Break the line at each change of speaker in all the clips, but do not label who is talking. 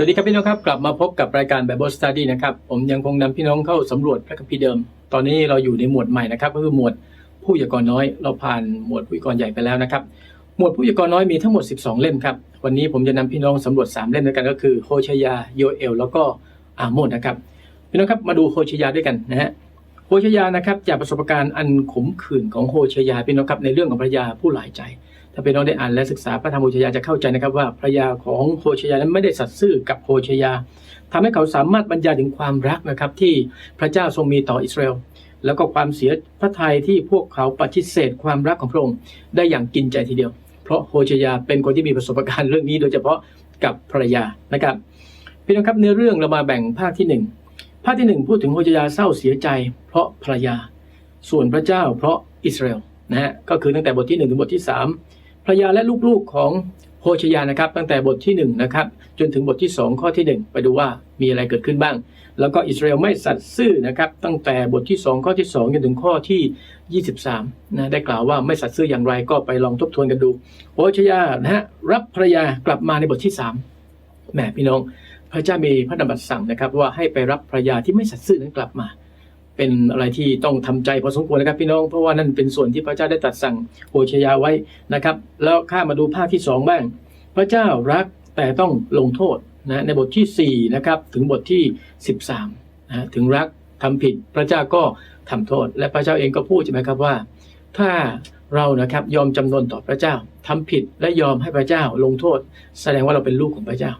สวัสดีครับพี่น้องครับกลับมาพบกับรายการ Bible Study นะครับผมยังคงนำพี่น้องเข้าสำรวจพระคัมภีร์เดิม ตอนนี้เราอยู่ในหมวดใหม่นะครับก็คือหมวดผู้ยากรน้อย เราผ่านหมวดผู้ยากรใหญ่ไปแล้วนะครับหมวดผู้ยากรน้อยมีทั้งหมด 12 เล่มครับวันนี้ผมจะนำพี่น้องสำรวจ 3 เล่มด้วยกันก็คือโฮชยาโยเอล แล้วก็อาโมนนะครับพี่น้องครับมาดูโฮชยาด้วยกันนะฮะโฮชยานะครับจากประสบการณ์อันขมขื่นของโฮชยาพี่น้องครับในเรื่องของภรรยาผู้หลายใจ ถ้าพี่น้องได้อ่านและศึกษาพระธรรมโฮชยาจะเข้าใจนะครับว่าภรยาของโฮชยานั้นไม่ได้สัตย์ซื่อกับโฮชยาทำให้เขาสามารถบรรยายถึงความรักนะครับที่พระเจ้าทรงมีต่ออิสราเอลแล้วก็ความเสียพระทัยที่พวกเขาปฏิเสธความรักของพระองค์ได้อย่างกินใจทีเดียว เพราะโฮชยาเป็นคนที่มีประสบการณ์เรื่องนี้ โดยเฉพาะกับภรรยานะครับพี่น้องครับเนื้อเรื่องเรามาแบ่งภาคที่หนึ่งภาคที่หนึ่งพูดถึงโฮชยาเศร้าเสียใจ เพราะภรรยา ส่วนพระเจ้า เพราะอิสราเอลนะฮะก็คือตั้งแต่บทที่หนึ่งถึงบทที่สาม รรยาและลูกๆของโฮชยานะครับ ตั้งแต่บทที่1นงนะครับจนถึงบทที่ 2 ข้อที่ 1 ไปดูว่ามีอะไรเกิดขึ้นบ้าง แล้วก็อิสราเอลไม่สัตย์ซื่อนะครับตั้งแต่บทที่ 2 ข้อที่2จนถึงข้อที่ 23นะได้กล่าวว่าไม่สัตย์ซื่ออย่างไรก็ไปลองทบทวนกันดูโฮชยานะฮะรับภรรยากลับมาในบทที่3แหมพี่น้อง พระเจ้ามีพระดำรัสสั่งนะครับว่าให้ไปรับภรรยาที่ไม่สัตย์ซื่อนั้นกลับมา เป็นอะไรที่ต้องทำใจพอสมควรนะครับพี่น้องเพราะว่านั่นเป็นส่วนที่พระเจ้าได้ตัดสั่งโฮชยาไว้นะครับ แล้วข้ามาดูภาคที่สองบ้าง พระเจ้ารักแต่ต้องลงโทษนะในบทที่4นะครับถึงบทที่ 13นะถึงรักทำผิดพระเจ้าก็ทำโทษ และพระเจ้าเองก็พูดใช่ไหมครับว่า ถ้าเรานะครับยอมจำนนต่อพระเจ้าทำผิดและยอมให้พระเจ้าลงโทษ แสดงว่าเราเป็นลูกของพระเจ้า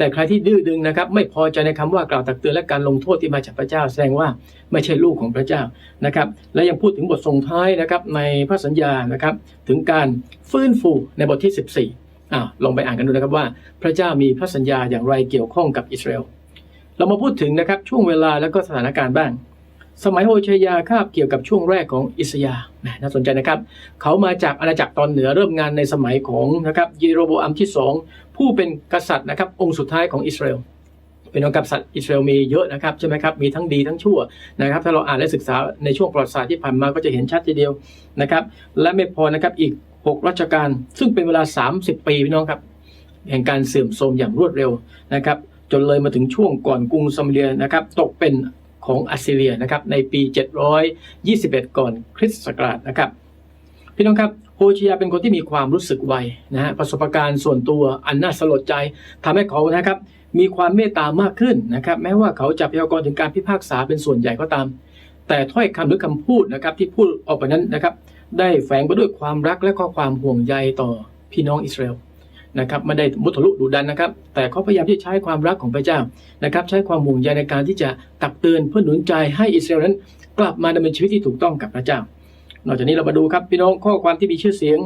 แต่ใครที่ดื้อดึงนะครับ ไม่พอใจในคำว่ากล่าวตักเตือนและการลงโทษที่มาจากพระเจ้า แสดงว่าไม่ใช่ลูกของพระเจ้านะครับ และยังพูดถึงบทส่งท้ายนะครับในพระสัญญานะครับ ถึงการฟื้นฟูในบทที่ 14อ่าลองไปอ่านกันดูนะครับว่า พระเจ้ามีพระสัญญาอย่างไรเกี่ยวข้องกับอิสราเอลเรามาพูดถึงนะครับช่วงเวลาและก็สถานการณ์บ้าง สมัยโฮชยาคาบเกี่ยวกับช่วงแรกของอิสยา น่าสนใจนะครับ เขามาจากอาณาจักรตอนเหนือเริ่มงานในสมัยของนะครับเยโรโบอัมที่สองผู้เป็นกษัตริย์นะครับองค์สุดท้ายของอิสราเอล เป็นองค์กษัตริย์อิสราเอลมีเยอะนะครับใช่ไหมครับ มีทั้งดีทั้งชั่วนะครับ ถ้าเราอ่านและศึกษาในช่วงประวัติศาสตร์ที่ผ่านมาก็จะเห็นชัดทีเดียวนะครับ และไม่พอนะครับอีก 6 รัชกาล ซึ่งเป็นเวลา 30 ปีพี่น้องครับ แห่งการเสื่อมโทรมอย่างรวดเร็วนะครับ จนเลยมาถึงช่วงก่อนกรุงซัมเรียนะครับ ตกเป็น ของอัสซีเรียนะครับในปี 721 ก่อนคริสต์ศักราชนะครับพี่น้องครับโฮชิยาเป็นคนที่มีความรู้สึกไวนะฮะประสบการณ์ส่วนตัวอันน่าสลดใจทำให้เขานะครับ มีความเมตตามากขึ้นนะครับ แม้ว่าเขาจะพยากรณ์ถึงการพิพากษาเป็นส่วนใหญ่ก็ตาม แต่ถ้อยคำหรือคำพูดนะครับที่พูดออกไปนั้นนะครับ ได้แฝงไปด้วยความรักและก็ความห่วงใยต่อพี่น้องอิสราเอล นะครับไม่ได้มุทะลุดุดันนะครับ แต่เขาพยายามที่ใช้ความรักของพระเจ้านะครับ ใช้ความห่วงใยในการที่จะตักเตือนเพื่อหนุนใจให้อิสราเอลนั้น กลับมาดำเนินชีวิตที่ถูกต้องกับพระเจ้า นอกจากนี้เรามาดูครับพี่น้องข้อความที่มีชื่อเสียง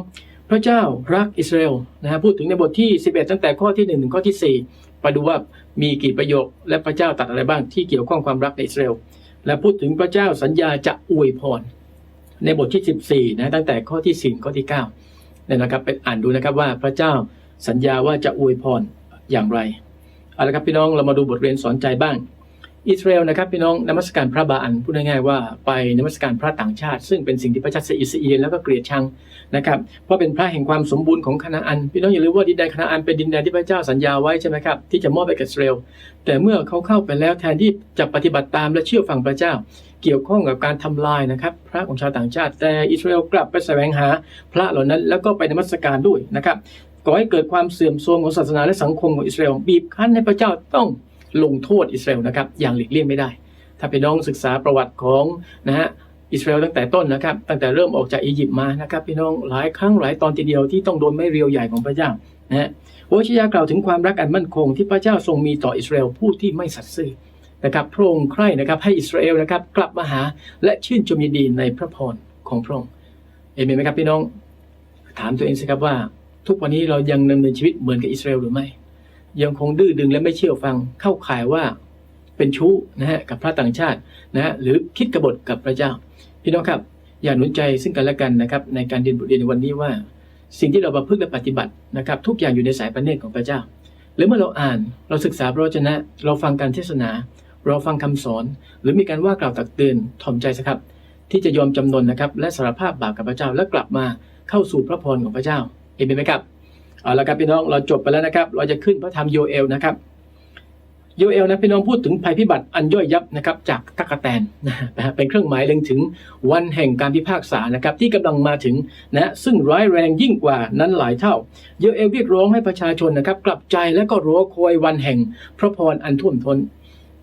พระเจ้ารักอิสราเอลนะฮะพูดถึงในบทที่ 11 ตั้งแต่ข้อที่1ถึงข้อที่4ไปดูว่ามีกี่ประโยคและพระเจ้าตัดอะไรบ้างที่เกี่ยวข้องความรักในอิสราเอลและพูดถึงพระเจ้าสัญญาจะอวยพร ในบทที่ 14นะตั้งแต่ข้อที่4ข้อที่9เนี่ยนะครับไปอ่านดูนะครับว่าพระเจ้า สัญญาว่าจะอวยพรอย่างไรเอาละครับพี่น้องเรามาดูบทเรียนสอนใจบ้าง อิสราเอลนะครับพี่น้องนมัสการพระบาอันพูดง่ายๆว่าไปนมัสการพระต่างชาติ ซึ่งเป็นสิ่งที่พระเจ้าเสียอิสราเอลแล้วก็เกลียดชังนะครับเพราะเป็นพระแห่งความสมบูรณ์ของคณาอัน พี่น้องอย่าลืมว่าดินแดนคณาอันเป็นดินแดนที่พระเจ้าสัญญาไว้ใช่ไหมครับที่จะมอบให้กับอิสราเอลแต่เมื่อเขาเข้าไปแล้วแทนที่จะปฏิบัติตามและเชื่อฟังพระเจ้า เกี่ยวข้องกับการทำลายนะครับพระของชาวต่างชาติ แต่อิสราเอลกลับไปแสวงหาพระเหล่านั้นแล้วก็ไปนมัสการด้วยนะครับ ก่อให้เกิดความเสื่อมโทรมของศาสนาและสังคมของอิสราเอลบีบคั้นให้พระเจ้าต้องลงโทษอิสราเอลนะครับ อย่างหลีกเลี่ยงไม่ได้ ถ้าไปน้องศึกษาประวัติของนะฮะอิสราเอลตั้งแต่ต้นนะครับ ตั้งแต่เริ่มออกจากอียิปต์มานะครับพี่น้องหลายครั้งหลายตอนทีเดียวที่ต้องโดนไม่เรียวใหญ่ของพระเจ้านะฮะโอชยากล่าวถึงความรักอันมั่นคงที่พระเจ้าทรงมีต่ออิสราเอลผู้ที่ไม่สัตย์ซื่อนะครับพระองค์ใคร่นะครับให้อิสราเอลนะครับกลับมาหาและชื่นชมยินดีในพระพรของพระองค์เห็นไหมครับพี่น้อง ถามตัวเองสิครับว่า ทุกวันนี้เรายังดำเนินชีวิตเหมือนกับอิสราเอลหรือไม่ ยังคงดื้อดึงและไม่เชื่อฟังเข้าข่ายว่าเป็นชู้นะฮะกับพระต่างชาตินะฮะหรือคิดกบฏกับพระเจ้า พี่น้องครับ อย่าหนุนใจซึ่งกันและกันนะครับในการเรียนบทเรียนในวันนี้ว่า สิ่งที่เราประพฤติและปฏิบัตินะครับ ทุกอย่างอยู่ในสายพระเนตรของพระเจ้า หรือเมื่อเราอ่านเราศึกษาพระวจนะ เราฟังการเทศนา เราฟังคำสอน หรือมีการว่ากล่าวตักเตือนถ่อมใจสักครับ ที่จะยอมจำนนนะครับและสารภาพบาปกับพระเจ้าและกลับมาเข้าสู่พระพรของพระเจ้า เห็นไหมครับเอาละครับพี่น้องเราจบไปแล้วนะครับ เราจะขึ้นพระธรรมโยเอลนะครับโยเอลนะพี่น้องพูดถึงภัยพิบัติอันย่อยยับนะครับจากตะกแตนนะฮะเป็นเครื่องหมายเล็งถึงวันแห่งการพิพากษานะครับที่กำลังมาถึงนะซึ่งร้ายแรงยิ่งกว่านั้นหลายเท่าโยเอลเรียกร้องให้ประชาชนนะครับ กลับใจและก็รอคอยวันแห่งพระพรอันท่วมท้น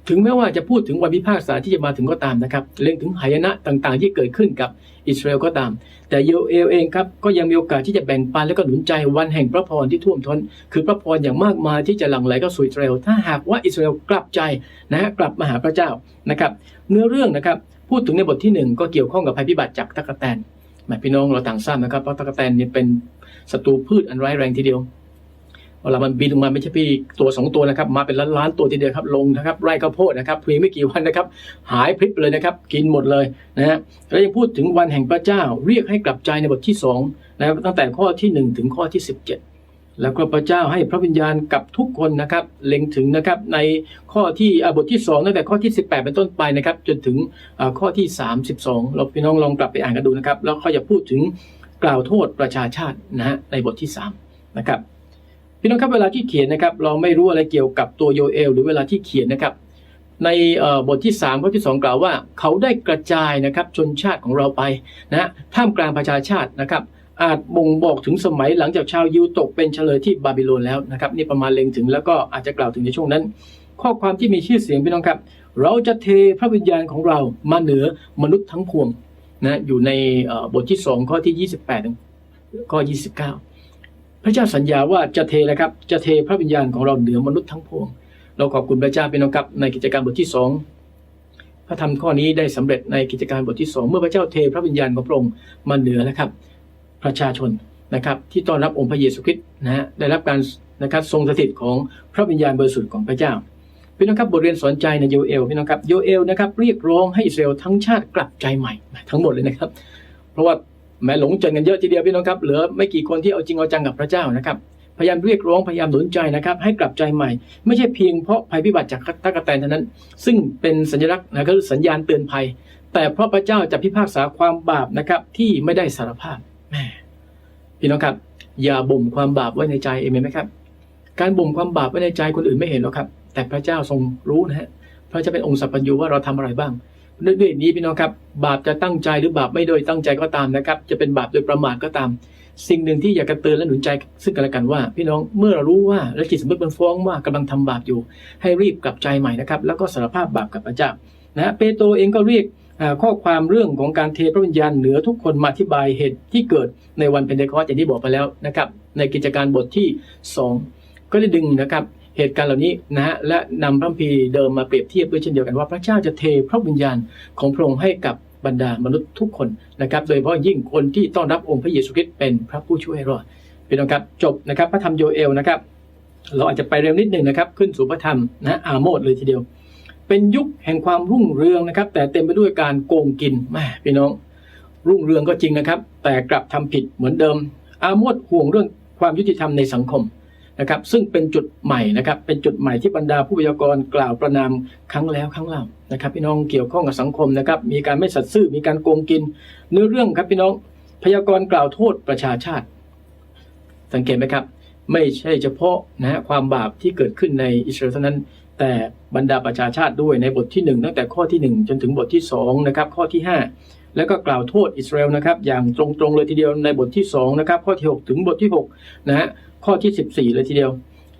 ถึงแม้ว่าจะพูดถึงวันพิพากษาที่จะมาถึงก็ตามนะครับเล็งถึงหายนะต่างๆ ที่เกิดขึ้นกับอิสราเอลก็ตาม แต่โยเอลเองครับก็ยังมีโอกาสที่จะแบ่งปันและก็หนุนใจวันแห่งพระพรที่ท่วมท้น คือพระพรอย่างมากมายที่จะหลั่งไหลเข้าสู่อิสราเอลถ้าหากว่าอิสราเอลกลับใจนะฮะกลับมาหาพระเจ้านะครับเนื้อเรื่องนะครับพูดถึงในบทที่หนึ่งก็เกี่ยวข้องกับภัยพิบัติจากตะกแตนหมายพี่น้องเราต่างทราบนะครับเพราะตะกแตนเนี่ยเป็นศัตรูพืชอันร้ายแรงทีเดียว เวลามันบินลงมาไม่ใช่พี่ตัวสองตัวนะครับ มาเป็นล้านล้านๆตัวทีเดียวครับลงนะครับไร่ข้าวโพดนะครับเพียงไม่กี่วันนะครับ หายพริบเลยนะครับ กินหมดเลยนะฮะแล้วยังพูดถึงวันแห่งพระเจ้าเรียกให้กลับใจในบทที่สองนะครับตั้งแต่ข้อที่หนึ่งถึงข้อที่สิบเจ็ดแล้วก็พระเจ้าให้พระวิญญาณกับทุกคนนะครับเล็งถึงนะครับในข้อที่อ่าบทที่สองตั้งแต่ข้อที่ 18 เป็นต้นไปนะครับ จนถึงอ่าข้อที่ 32 เราพี่น้องลองกลับไปอ่านกันดูนะครับ แล้วเขาจะพูดถึงกล่าวโทษประชาชาตินะฮะในบทที่3นะครับ พี่น้องครับเวลาที่เขียนนะครับเราไม่รู้อะไรเกี่ยวกับตัวโยเอลหรือเวลาที่เขียนนะครับ ในบทที่3ข้อที่ 2 กล่าวว่า เขาได้กระจายนะครับชนชาติของเราไปนะท่ามกลางประชาชาตินะครับ อาจบ่งบอกถึงสมัยหลังจากชาวยิวตกเป็นเฉลยที่บาบิโลนแล้วนะครับนี่ประมาณเล็งถึงแล้วก็อาจจะกล่าวถึงในช่วงนั้น ข้อความที่มีชื่อเสียงพี่น้องครับ เราจะเทพระวิญญาณของเรามาเหนือมนุษย์ทั้งพวงนะอยู่ในบทที่2ข้อที่ 28 ถึงข้อ 29 พระเจ้าสัญญาว่าจะเทนะครับ จะเทพระวิญญาณของเราเหนือมนุษย์ทั้งพวง เราขอบคุณพระเจ้าพี่น้องครับในกิจการบทที่2พระธรรมข้อนี้ได้สำเร็จในกิจการบทที่2เมื่อพระเจ้าเทพระวิญญาณของพระองค์มาเหนือนะครับ ประชาชนนะครับ ที่ต้อนรับองค์พระเยซูคริสต์นะฮะได้รับการนะครับทรงสถิตของพระวิญญาณบริสุทธิ์ของพระเจ้าพี่น้องครับบทเรียนสอนใจในโยเอลพี่น้องครับโยเอลนะครับเรียกร้องให้อิสราเอลทั้งชาติกลับใจใหม่ทั้งหมดเลยนะครับ เพราะว่า แม้หลงจนกันเยอะทีเดียวพี่น้องครับเหลือไม่กี่คนที่เอาจริงเอาจังกับพระเจ้านะครับพยายามเรียกร้องพยายามหนุนใจนะครับ ให้กลับใจใหม่ ไม่ใช่เพียงเพราะภัยพิบัติจากตะกะแตนเท่านั้น ซึ่งเป็นสัญลักษณ์นะก็คือสัญญาณเตือนภัย แต่เพราะพระเจ้าจะพิพากษาความบาปนะครับที่ไม่ได้สารภาพแหมพี่น้องครับ อย่าบ่มความบาปไว้ในใจเอเมนไหมครับ การบ่มความบาปไว้ในใจคนอื่นไม่เห็นหรอกครับ แต่พระเจ้าทรงรู้นะฮะพระเจ้าเป็นองค์สัพพัญญูว่าเราทำอะไรบ้าง ด้วยด้วยนี้พี่น้องครับ บาปจะตั้งใจหรือบาปไม่โดยตั้งใจก็ตามนะครับ จะเป็นบาปโดยประมาทก็ตาม สิ่งหนึ่งที่อยากจะเตือนและหนุนใจซึ่งกันและกันว่า พี่น้องเมื่อเรารู้ว่าและจิตสำนึกมันฟ้องว่ากำลังทำบาปอยู่ ให้รีบกลับใจใหม่นะครับ แล้วก็สารภาพบาปกับพระเจ้านะเปโตรเองก็เรียกข้อความเรื่องของการเทพระวิญญาณเหนือทุกคนมาอธิบายเหตุที่เกิดในวันเพนเทคอสต์อย่างที่บอกไปแล้วนะครับ ในกิจการบทที่ 2 ก็ได้ดึงนะครับ เหตุการณ์เหล่านี้นะฮะและนำพระคัมภีเดิมมาเปรียบเทียบด้วยเช่นเดียวกันว่าพระเจ้าจะเทพระวิญญาณของพระองค์ให้กับบรรดามนุษย์ทุกคนนะครับ โดยเฉพาะยิ่งคนที่ต้อนรับองค์พระเยซูคริสต์เป็นพระผู้ช่วยรอดพี่น้องครับจบนะครับพระธรรมโยเอลนะครับ เราอาจจะไปเร็วนิดหนึ่งนะครับ ขึ้นสู่พระธรรมนะอาโมดเลยทีเดียว เป็นยุคแห่งความรุ่งเรืองนะครับ แต่เต็มไปด้วยการโกงกินแม่พี่น้อง รุ่งเรืองก็จริงนะครับ แต่กลับทำผิดเหมือนเดิม อาโมดห่วงเรื่องความยุติธรรมในสังคม นะครับซึ่งเป็นจุดใหม่นะครับเป็นจุดใหม่ที่บรรดาผู้พยากรณ์กล่าวประนามครั้งแล้วครั้งเล่านะครับพี่น้องเกี่ยวข้องกับสังคมนะครับมีการไม่สัตย์ซื่อมีการโกงกิน เนื้อเรื่องครับพี่น้องพยากรณ์กล่าวโทษประชาชาติ สังเกตไหมครับ ไม่ใช่เฉพาะนะฮะความบาปที่เกิดขึ้นในอิสราเอลเท่านั้น แต่บรรดาประชาชาติด้วยในบทที่หนึ่งตั้งแต่ข้อที่หนึ่งจนถึงบทที่สองนะครับข้อที่ห้า แล้วก็กล่าวโทษอิสราเอลนะครับอย่างตรงๆเลยทีเดียวในบทที่สองนะครับข้อที่หกถึงบทที่หกนะฮะข้อที่สิบสี่เลยทีเดียว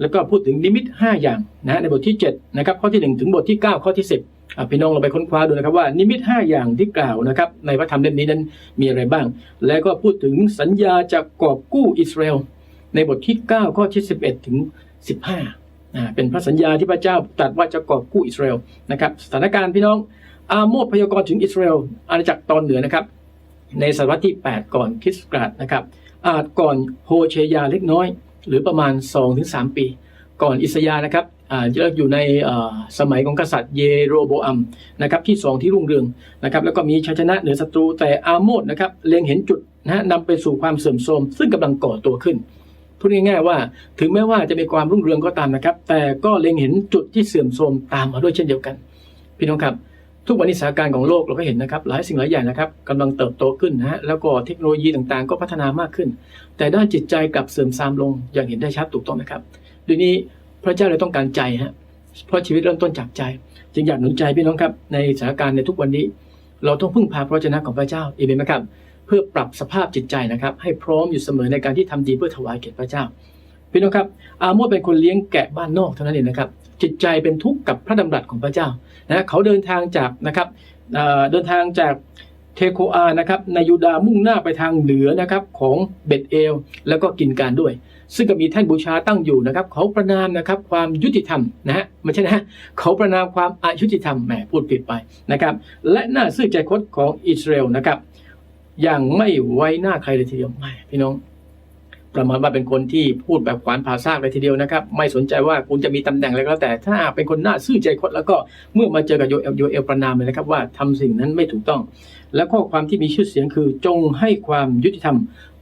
แล้วก็พูดถึงนิมิตห้าอย่างนะในบทที่เจ็ดนะครับข้อที่หนึ่งถึงบทที่เก้าข้อที่สิบอะพี่น้องเราไปค้นคว้าดูนะครับว่านิมิตห้าอย่างที่กล่าวนะครับในพระธรรมเล่มนี้นั้นมีอะไรบ้าง แล้วก็พูดถึงสัญญาจะกอบกู้อิสราเอลในบทที่ 9 ข้อที่ 11 ถึง 15อ่าเป็นพระสัญญาที่พระเจ้าตรัสว่าจะกอบกู้อิสราเอลนะครับสถานการณ์พี่น้อง อาโมดพยากรณ์ถึงอิสราเอลอาณาจักรตอนเหนือนะครับ ในศตวรรษที่ 8 ก่อนคริสต์ศักราชนะครับอาจก่อนโฮเชยาเล็กน้อย หรือประมาณ 2-3 ปี ก่อนอิสยานะครับจะอยู่ในสมัยของกษัตริย์เยโรโบอัมนะครับที่สองที่รุ่งเรืองนะครับแล้วก็มีชัยชนะเหนือศัตรูแต่อาโมดนะครับเล็งเห็นจุดนะฮะนำไปสู่ความเสื่อมโทรมซึ่งกำลังก่อตัวขึ้นพูดง่ายๆว่าถึงแม้ว่าจะมีความรุ่งเรืองก็ตามนะครับ แต่ก็เล็งเห็นจุดที่เสื่อมโทรมตามมาด้วยเช่นเดียวกัน พี่น้องครับ ทุกวันนี้สถานการณ์ของโลกเราก็เห็นนะครับหลายสิ่งหลายอย่างนะครับกำลังเติบโตขึ้นนะฮะแล้วก็เทคโนโลยีต่างๆ ก็พัฒนามากขึ้น แต่ด้านจิตใจกลับเสื่อมทรามลงอย่างเห็นได้ชัดถูกต้องไหมครับด้วยนี้พระเจ้าเลยต้องการใจฮะเพราะชีวิตเริ่มต้นจากใจ จึงอยากหนุนใจพี่น้องครับในสถานการณ์ในทุกวันนี้ เราต้องพึ่งพาพระวจนะของพระเจ้าเอเมนไหมครับเพื่อปรับสภาพจิตใจนะครับให้พร้อมอยู่เสมอในการที่ทำดีเพื่อถวายเกียรติพระเจ้าพี่น้องครับอาโมดเป็นคนเลี้ยงแกะบ้านนอกเท่านั้นเองนะครับ จิตใจเป็นทุกข์กับพระดำรัสของพระเจ้านะเขาเดินทางจากนะครับเเดินทางจากเทโคอานะครับในยูดาห์มุ่งหน้าไปทางเหนือนะครับของเบตเอล แล้วก็กินการด้วย ซึ่งก็มีแท่นบูชาตั้งอยู่นะครับ เขาประนามนะครับความยุติธรรมนะฮะไม่ใช่นะฮะเขาประนามความอายุติธรรมแหมพูดผิดไปนะครับ และน่าซื่อใจคดของอิสราเอลนะครับ อย่างไม่ไว้หน้าใครเลยทีเดียวไม่พี่น้อง ประมาณว่าเป็นคนที่พูดแบบขวานผ่าซากเลยทีเดียวนะครับ ไม่สนใจว่าคุณจะมีตำแหน่งอะไรก็แล้วแต่ถ้าเป็นคนน่าซื่อใจคดแล้วก็เมื่อมาเจอกับโยเอลโยเอลประนามเลยนะครับว่าทำสิ่งนั้นไม่ถูกต้อง และข้อความที่มีชื่อเสียงคือจงให้ความยุติธรรม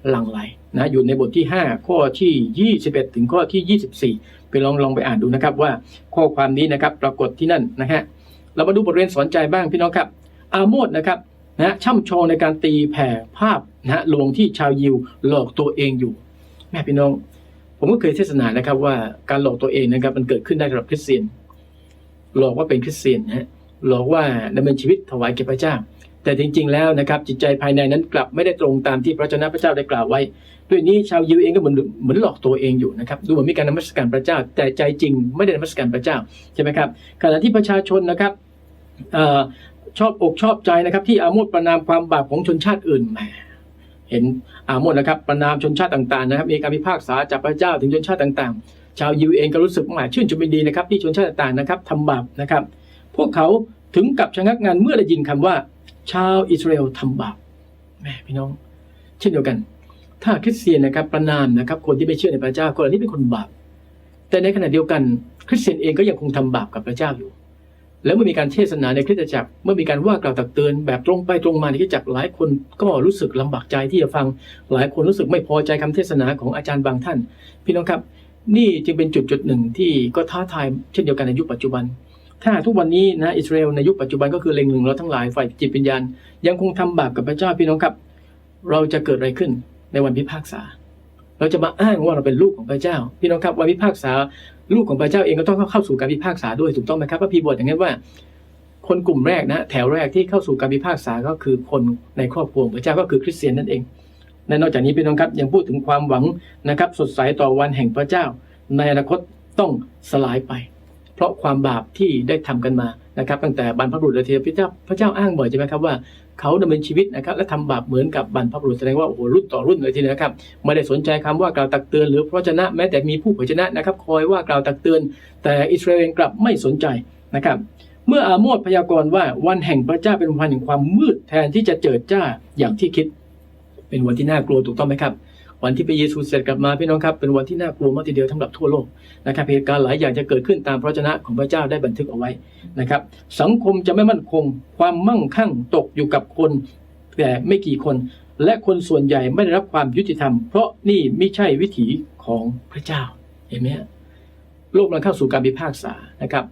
หลั่งไหลนะอยู่ในบทที่ 5 ข้อที่ 21 ถึงข้อที่ 24 ไปลองลองไปอ่านดูนะครับว่าข้อความนี้นะครับปรากฏที่นั่นนะฮะเรามาดูบทเรียนสอนใจบ้างพี่น้องครับ อาโมดนะครับนะช่ำชองในการตีแผ่ภาพนะฮะลวงที่ชาวยิวหลอกตัวเองอยู่ แม่พี่น้อง ผมก็เคยเทศนานะครับ ว่าการหลอกตัวเองนะครับ มันเกิดขึ้นได้สำหรับคริสเตียน หลอกว่าเป็นคริสเตียนนะฮะหลอกว่าดำเนินชีวิตถวายแก่พระเจ้า แต่จริง ๆ แล้วนะครับ จิตใจภายในนั้นกลับไม่ได้ตรงตามที่พระเจ้าพระเจ้าได้กล่าวไว้ ด้วยนี้ชาวยิวเองก็เหมือนเหมือนหลอกตัวเองอยู่นะครับดูเหมือนมีการนมัสการพระเจ้า แต่ใจจริงไม่ได้นมัสการพระเจ้าใช่ไหมครับขณะที่ประชาชนนะครับอชอบอกชอบใจนะครับที่อาโมดประนามความบาปของชนชาติอื่นแหม เห็นอาโมดนะครับประนามชนชาติต่างๆนะครับมีการพิพากษาจากพระเจ้าถึงชนชาติต่างๆ ชาวยิวเองก็รู้สึกหมชื่นชมยินดีนะครับที่ชนชาติต่างๆนะครับทำบาปนะครับ พวกเขาถึงกับชะงักงานเมื่อได้ยินคำว่า ชาวอิสราเอลทำบาปแม่พี่น้อง เช่นเดียวกัน ถ้าคริสเตียนนะครับประนามนะครับคนที่ไม่เชื่อในพระเจ้าคนเหล่านี้เป็นคนบาปแต่ในขณะเดียวกัน คริสเตียนเองก็ยังคงทำบาปกับพระเจ้าอยู่ แล้วเมื่อมีการเทศนาในคริสตจักร เมื่อมีการว่ากล่าวตักเตือนแบบตรงไปตรงมาในคริสตจักรหลายคนก็รู้สึกลำบากใจที่จะฟัง หลายคนรู้สึกไม่พอใจคำเทศนาของอาจารย์บางท่าน พี่น้องครับ นี่จึงเป็นจุดจุดหนึ่งที่ก็ท้าทายเช่นเดียวกันในยุคปัจจุบัน ถ้าทุกวันนี้นะอิสราเอลในยุคปัจจุบันก็คือเล็งหนึ่งเราทั้งหลายฝ่ายจิตวิญญาณ ยังคงทำบาปกับพระเจ้าพี่น้องครับ เราจะเกิดอะไรขึ้นในวันพิพากษา เราจะมาอ้างว่าเราเป็นลูกของพระเจ้า พี่น้องครับวันพิพากษาลูกของพระเจ้าเองก็ต้องเข้าสู่การพิพากษาด้วยถูกต้องไหมครับพระพีบทอย่างนั้นว่า คนกลุ่มแรกนะแถวแรกที่เข้าสู่การพิพากษาก็คือคนในครอบครัวพระเจ้าก็คือคริสเตียนนั่นเองและนอกจากนี้พี่น้องครับยังพูดถึงความหวังนะครับ สดใสต่อวันแห่งพระเจ้า ในอนาคตต้องสลายไป เพราะความบาปที่ได้ทำกันมา นะครับตั้งแต่บรรพบุรุษเลยทีเดียพระเจ้าพระเจ้าอ้างบ่อยใช่ไหมครับว่าเขาดำเนินชีวิตนะครับและทำบาปเหมือนกับบรรพบุรุษแสดงว่าโอ้โหรุ่นต่อรุ่นเลยทีเดียวนะครับไม่ได้สนใจคำว่ากล่าวตักเตือนหรือพระวจนะแม้แต่มีผู้เผยชนะนะครับคอยว่ากล่าวตักเตือน แต่อิสราเอลกลับไม่สนใจนะครับเมื่ออาโมดพยากรณ์ว่าวันแห่งพระเจ้าเป็นวันแห่งความมืดแทนที่จะเจิดจ้าอย่างที่คิด เป็นวันที่น่ากลัวถูกต้องไหมครับ วันที่พระเยซูเสด็จกลับมาพี่น้องครับเป็นวันที่น่ากลัวมากทีเดียวสำหรับทั่วโลกนะครับเหตุการณ์หลายอย่างจะเกิดขึ้นตามพระวจนะของพระเจ้าได้บันทึกเอาไว้นะครับ สังคมจะไม่มั่นคง ความมั่งคั่งตกอยู่กับคนแต่ไม่กี่คน และคนส่วนใหญ่ไม่ได้รับความยุติธรรม เพราะนี่ไม่ใช่วิถีของพระเจ้าเห็นไหมโลกมันเข้าสู่การพิพากษานะครับ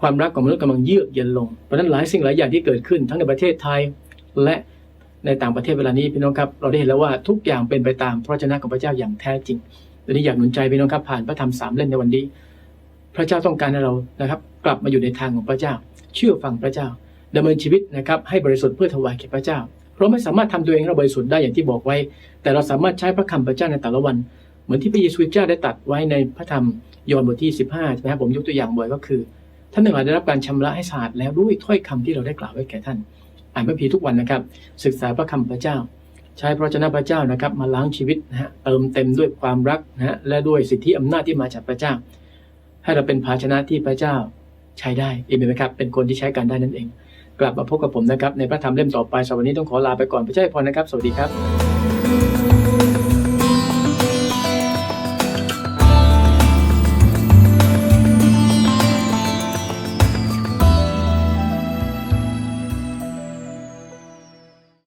ความรักของมนุษย์กำลังเยือกเย็นลงเพราะนั้นหลายสิ่งหลายอย่างที่เกิดขึ้นทั้งในประเทศไทยและ ในต่างประเทศเวลานี้พี่น้องครับเราได้เห็นแล้วว่าทุกอย่างเป็นไปตามพระเจ้าของพระเจ้าอย่างแท้จริงดังนี้อยากหนุนใจพี่น้องครับผ่านพระธรรมสามเล่มในวันนี้ พระเจ้าต้องการให้เรานะครับ กลับมาอยู่ในทางของพระเจ้า เชื่อฟังพระเจ้าดำเนินชีวิตนะครับให้บริสุทธิ์เพื่อถวายแก่พระเจ้า เพราะไม่สามารถทำตัวเองเราบริสุทธิ์ได้อย่างที่บอกไว้ แต่เราสามารถใช้พระคำพระเจ้าในแต่ละวัน เหมือนที่พระเยซูเจ้าได้ตัดไว้ในพระธรรมยอห์นบทที่ 15ใช่ไหมครับผมยกตัวอย่างบ่อยก็คือท่านทั้งหลายได้รับการชำระให้สะอาดแล้วด้วยถ้อยคำที่เราได้กล่าวไว้แก่ท่าน อ่านพระพีทุกวันนะครับ ศึกษาพระคำพระเจ้า ใช้พระชนะพระเจ้านะครับมาล้างชีวิตนะฮะเติมเต็มด้วยความรักนะฮะและด้วยสิทธิอำนาจที่มาจากพระเจ้า ให้เราเป็นภาชนะที่พระเจ้าใช้ได้เอเมนไหมครับเป็นคนที่ใช้การได้นั่นเอง กลับมาพบกับผมนะครับในพระธรรมเล่มต่อไปสำหรับวันนี้ต้องขอลาไปก่อนพระเจ้าอวยพรนะครับ สวัสดีครับ